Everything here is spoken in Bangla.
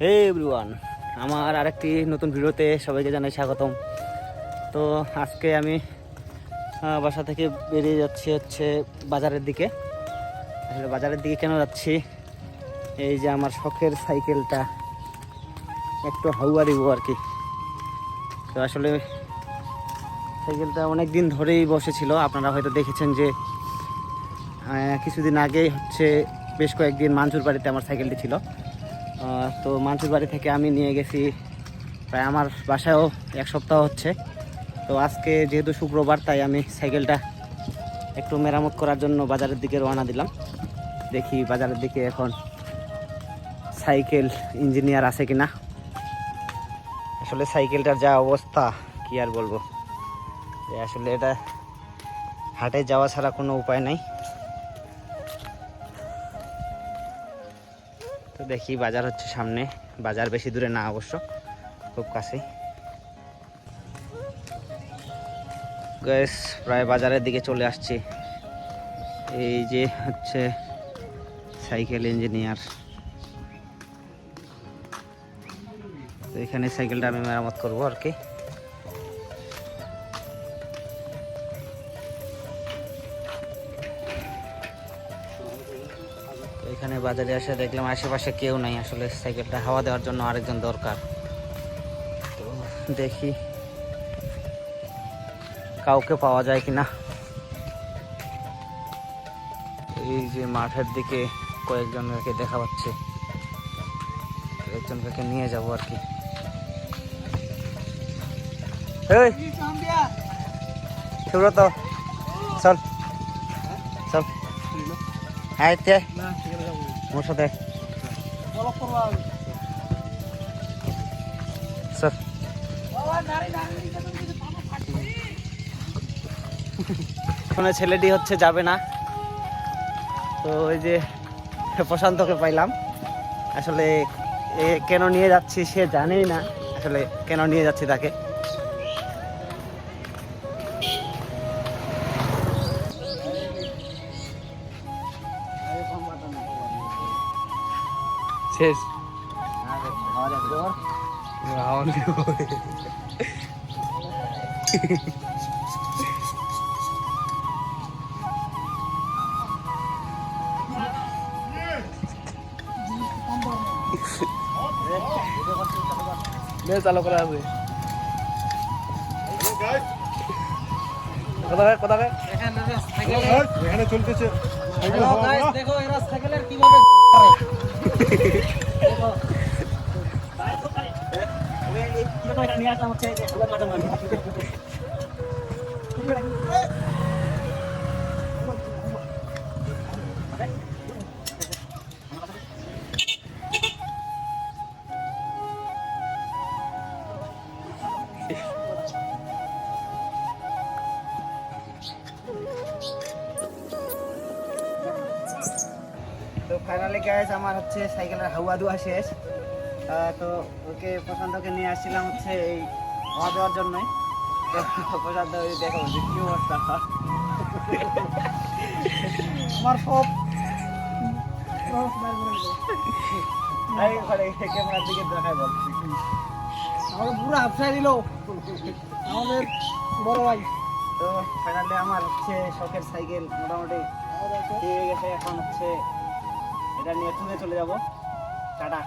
হে এভরিওয়ান আমার আরেকটি নতুন ভিডিওতে সবাইকে জানাই স্বাগতম। তো আজকে আমি বাসা থেকে বেরিয়ে যাচ্ছি হচ্ছে বাজারের দিকে। আসলে বাজারের দিকে কেন যাচ্ছি? এই যে আমার শখের সাইকেলটা, একটু হাউয়া দিব আর কি। তো আসলে সাইকেলটা অনেক দিন ধরেই বসেছিল। আপনারা হয়তো দেখেছেন যে কিছুদিন আগেই হচ্ছে বেশ কয়েকদিন মাঞ্চুর বাড়িতে আমার সাইকেলটি ছিল। তো মাঞ্চুর বাড়ি থেকে আমি নিয়ে গেছি। প্রায় আমার বাসায়ও এক সপ্তাহ হচ্ছে। তো আজকে যেহেতু শুক্রবার, তাই আমি সাইকেলটা একটু মেরামত করার জন্য বাজারের দিকে রওনা দিলাম। দেখি বাজারের দিকে এখন সাইকেল ইঞ্জিনিয়ার আছে কিনা। আসলে সাইকেলটার যা অবস্থা, কি আর বলব। আসলে এটা হাটে যাওয়া ছাড়া কোনো উপায় নাই। দেখি বাজার হচ্ছে সামনে। বাজার বেশি দূরে না অবশ্য, খুব কাছে গ্যাস প্রায় বাজারের দিকে চলে আসছি। এই যে হচ্ছে সাইকেল ইঞ্জিনিয়ার। তো এখানে সাইকেলটা আমি মেরামত করব আর কি। এখানে বাজারে এসে দেখলাম আশেপাশে কেউ নাই আসলে সাইকেলটা হাওয়া দেওয়ার জন্য আরেকজন দরকার। তো দেখি কাউকে পাওয়া যায় কিনা। এই যে মাঠের দিকে কয়েকজনকে দেখা পাচ্ছে। একজনকে নিয়ে যাব আর কি। সুব্রত চল। চল। হ্যাঁ? তে মোর সাথে চল ওখানে ছেলেটি হচ্ছে যাবে না। তো ওই যে প্রশান্তকে পাইলাম। আসলে এ কেন নিয়ে যাচ্ছি সে জানেই না। আসলে কেন নিয়ে যাচ্ছি তাকে? শেষ। চালু করা আছে কোথায় কোথায় এখানে চলতেছে। দেখো এরা সাইকেলের কীভাবে নিয়ে তো ফাইনালি গ্যাস আমার হচ্ছে সাইকেলের হাওয়া দেওয়া শেষ। তো ওকে প্রশান্তকে নিয়ে আসছিলাম হচ্ছে এই হাওয়া দেওয়ার জন্যই। প্রশান্ত ওই দেখো যে কি অবস্থা। আমার সব ক্যামেরার দিকে দেখাই বল আমাকে পুরো হাফসাই দিল। আমাদের বড় ভাই। তো ফাইনালি আমার হচ্ছে শখের সাইকেল মোটামুটি ঠিক গেছে এখন হচ্ছে এটা নিয়ে ট্যুরে চলে যাব। টাটা।